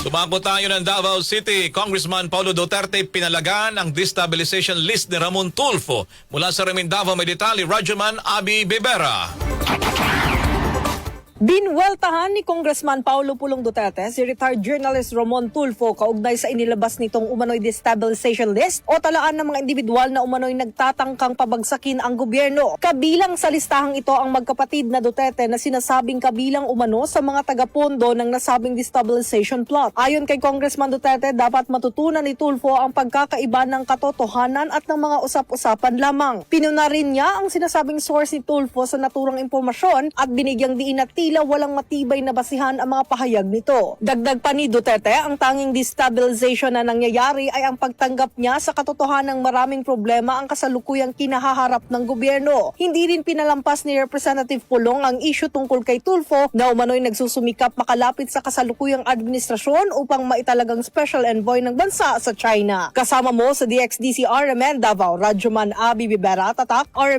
Sumakbo tayo ng Davao City. Congressman Paulo Duterte pinalagan ang destabilization list ni Ramon Tulfo. Mula sa Remin Davao may detalye, Radyoman Abi Bebera. Binweltahan ni Congressman Paulo Pulong Duterte si retired journalist Ramon Tulfo kaugnay sa inilabas nitong umano'y destabilization list o talaan ng mga individual na umano'y nagtatangkang pabagsakin ang gobyerno. Kabilang sa listahang ito ang magkapatid na Duterte na sinasabing kabilang umano sa mga tagapondo ng nasabing destabilization plot. Ayon kay Congressman Duterte, dapat matutunan ni Tulfo ang pagkakaiba ng katotohanan at ng mga usap-usapan lamang. Pinuna rin niya ang sinasabing source ni Tulfo sa naturang impormasyon at binigyang diin na tila walang matibay na basihan ang mga pahayag nito. Dagdag pa ni Duterte, ang tanging destabilization na nangyayari ay ang pagtanggap niya sa katotohanan ng maraming problema ang kasalukuyang kinahaharap ng gobyerno. Hindi rin pinalampas ni Representative Pulong ang issue tungkol kay Tulfo na umano'y nagsusumikap makalapit sa kasalukuyang administrasyon upang maitalagang special envoy ng bansa sa China. Kasama mo sa DXDC RMN Davao, Radyoman Abi Bibera, Tatak, RMN